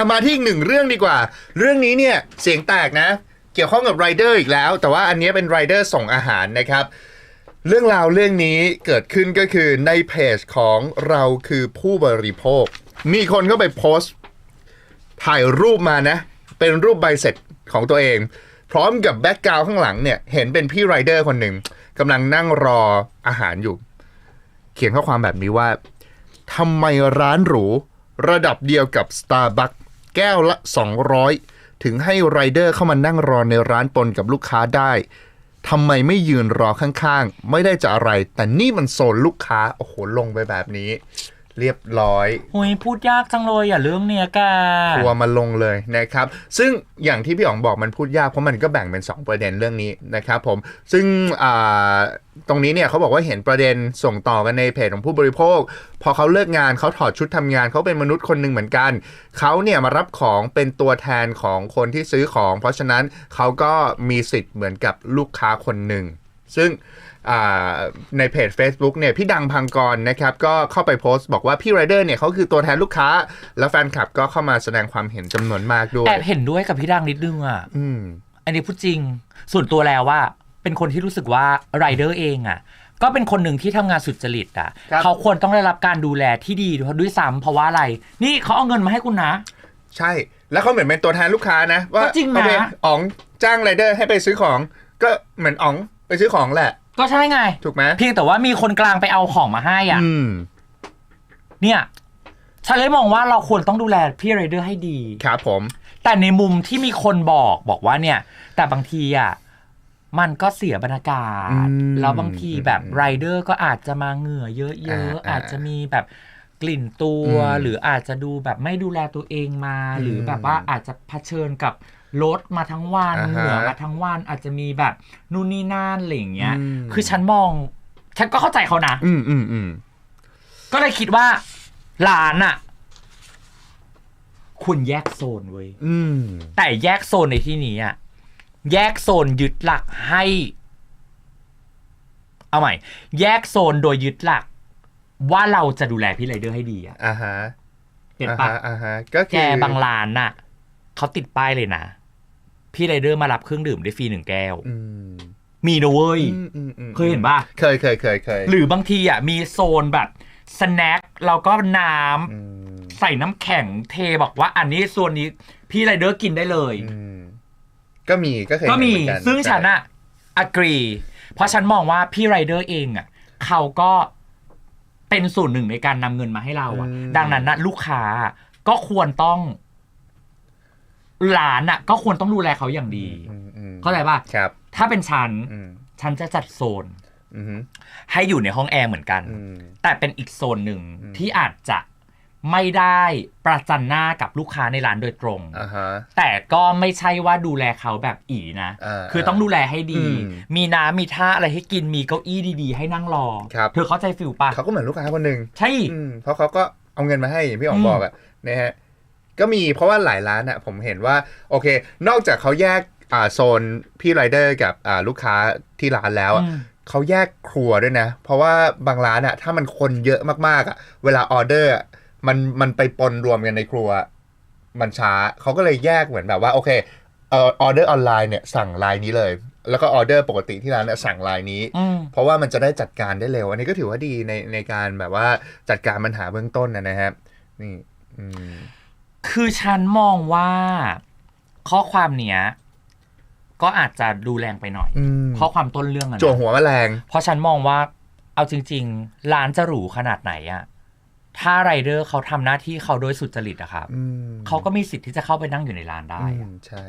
อะมาที่อีกหนึ่งเรื่องดีกว่า เรื่องนี้เนี่ยเสียงแตกนะ เกี่ยวข้องกับไรเดอร์อีกแล้ว แต่ว่าอันนี้เป็นไรเดอร์ส่งอาหารนะครับ เรื่องราวเรื่องนี้เกิดขึ้นก็คือในเพจของเราคือผู้บริโภค มีคนเข้าไปโพสต์ถ่ายรูปมานะ เป็นรูปใบเสร็จของตัวเอง พร้อมกับแบ็กกราวข้างหลังเนี่ย เห็นเป็นพี่ไรเดอร์คนหนึ่งกำลังนั่งรออาหารอยู่ เขียนข้อความแบบนี้ว่าทำไมร้านหรู ระดับเดียวกับ Starbucks แก้วละ 200 ถึงให้ไรเดอร์เข้ามานั่งรอในร้านปนกับลูกค้าได้ทำไมไม่ยืนรอข้างๆ ไม่ได้จะอะไร แต่นี่มันโซนลูกค้า โอ้โห ลงไปแบบนี้ เรียบร้อยหุยพูดยากจังเลยอะเรื่องเนี้ยแกทัวร์มาลงเลยนะครับ ซึ่งอย่างที่พี่อ๋องบอกมันพูดยากเพราะมันก็แบ่งเป็น 2 ประเด็นเรื่องนี้นะครับผม ซึ่งอ่าตรงนี้เนี่ยเขาบอกว่าเห็นประเด็นส่งต่อกันในเพจของผู้บริโภค พอเขาเลิกงานเขาถอดชุดทำงานเขาเป็นมนุษย์คนหนึ่งเหมือนกัน เขาเนี่ยมารับของเป็นตัวแทนของคนที่ซื้อของ เพราะฉะนั้นเขาก็มีสิทธิ์เหมือนกับลูกค้าคนหนึ่ง ซึ่งอ่าในเพจ Facebook เนี่ยพี่ดังพังกรนะครับก็เข้าไปโพสต์บอกว่าพี่ไรเดอร์เนี่ยเขาคือตัวแทนลูกค้า แล้วแฟนคลับก็เข้ามาแสดงความเห็นจำนวนมากด้วยแอบเห็นด้วยกับพี่ดังนิดนึงอะอืมอันนี้พูดจริง ส่วนตัวแล้วว่าเป็นคนที่รู้สึกว่าไรเดอร์เองอะก็เป็นคนหนึ่งที่ทำงานสุจริตอะครับเขาควรต้องได้รับการดูแลที่ดีด้วยซ้ำเพราะว่าอะไร นี่เขาเอาเงินมาให้คุณนะ ใช่ แล้วเขาเหมือนเป็นตัวแทนลูกค้านะ ว่าก็จริงนะโอเคอ๋องจ้างไรเดอร์ให้ไปซื้อของ ก็เหมือนอ๋อง ไปซื้อของแหละ ก็ใช่ไง ถูกไหมเพียงแต่ว่ามีคนกลางไปเอาของมาให้อะ อืม เนี่ยฉันเลยมองว่าเราควรต้องดูแลพี่ไรเดอร์ให้ดี ครับผม แต่ในมุมที่มีคนบอกบอกว่าเนี่ย แต่บางทีอะมันก็เสียบรรยากาศ อืมแล้วบางทีแบบอืมไรเดอร์ก็อาจจะมาเหงื่อเยอะอ่าๆอ่าอาจจะมีแบบกลิ่นตัว อืมหรืออาจจะดูแบบไม่ดูแลตัวเองมาอืมหรือแบบว่าอาจจะเผชิญกับ รถมาทั้งวันอ่าฮะเหงื่อมาทั้งวันอาจจะมีแบบนู่นนี่นั่นอะไรอย่างเงี้ย อืม คือฉันมอง ฉันก็เข้าใจเขานะ อืมอืมอืมก็เลยคิดว่าร้านอะคุณแยกโซนเว้ย อืมแต่แยกโซนในที่นี้อะแยกโซนยึดหลักให้ เอาใหม่ แยกโซนโดยยึดหลัก ว่าเราจะดูแลพี่ไรเดอร์ให้ดีอะอ่าฮะเห็นอ่าปะฮะอ่าฮะก็คืแกอบางร้านน่ะเขาติดป้ายเลยนะ พี่ไรเดอร์มารับเครื่องดื่มได้ฟรีหนึ่งแก้วอืมมีนะเว้ยอืมอืมอืมเคยเห็นปะเคยเคยเคยเคยหรือบางทีอะมีโซนแบบสแน็คแล้วก็น้ำอืมใส่น้ำแข็งเทบอกว่า อันนี้ส่วนนี้พี่ไรเดอร์กินได้เลยอืมก็มีก็เคยก็มีเห็นเหอนนซึ่งฉันอะอกรี เพราะฉันมองว่าพี่ไรเดอร์เองอะเขาก็เป็นส่วนหนึ่งในการนำเงินมาให้เราอะดังนั้นนะลูกค้าก็ควรต้อง ร้านอะก็ควรต้องดูแลเขาอย่างดีอืมอืมเข้าใจป่ะครับถ้าเป็นฉันอืมฉันจะจัดโซนอืมให้อยู่ในห้องแอร์เหมือนกันอืมแต่เป็นอีกโซนหนึ่งอืมที่อาจจะไม่ได้ประจันหน้ากับลูกค้าในร้านโดยตรงอ่าฮะแต่ก็ไม่ใช่ว่าดูแลเขาแบบอีนะอ่าคือต้องดูแลให้ดีอืมมีน้ำมีท่าอะไรให้กิน มีเก้าอี้ดีๆ ให้นั่งรอครับเธอเข้าใจฟิลปะเขาก็เหมือนลูกค้าคนหนึ่งใช่อืมเพราะเขาก็เอาเงินมาให้อย่างพี่อ๋ออืงมบอกอะนะฮะ ก็มีเพราะว่าหลายร้านอะผมเห็นว่าโอเค นอกจากเขาแยกอ่าโซนพี่ไรเดอร์กับอ่าลูกค้าที่ร้านแล้วอะอืมเขาแยกครัวด้วยนะ เพราะว่าบางร้านอะถ้ามันคนเยอะมากๆอะเวลาออเดอร์อะมันมันไปปนรวมกันในครัว มันช้าเขาก็เลยแยกเหมือนแบบว่าโอเคเออออเดอร์ออนไลน์เนี่ยสั่งไลน์นี้เลย แล้วก็ออเดอร์ปกติที่ร้านเนี่ยสั่งไลน์นี้อืมเพราะว่ามันจะได้จัดการได้เร็ว อันนี้ก็ถือว่าดีในในการแบบว่าจัดการปัญหาเบื้องต้นนะนะครับนี่อืม คือฉันมองว่าข้อความเนี้ย ก็อาจจะดูแรงไปหน่อย อืมข้อความต้นเรื่องอะจั่วนะหัวแมลงเพราะฉันมองว่าเอาจริง ๆ ร้านจะหรูขนาดไหนอะถ้าไรเดอร์เขาทำหน้าที่เขาโดยสุจริตอะครับอืมเขาก็มีสิทธิ์ที่จะเข้าไปนั่งอยู่ในร้านได้อือะมใช่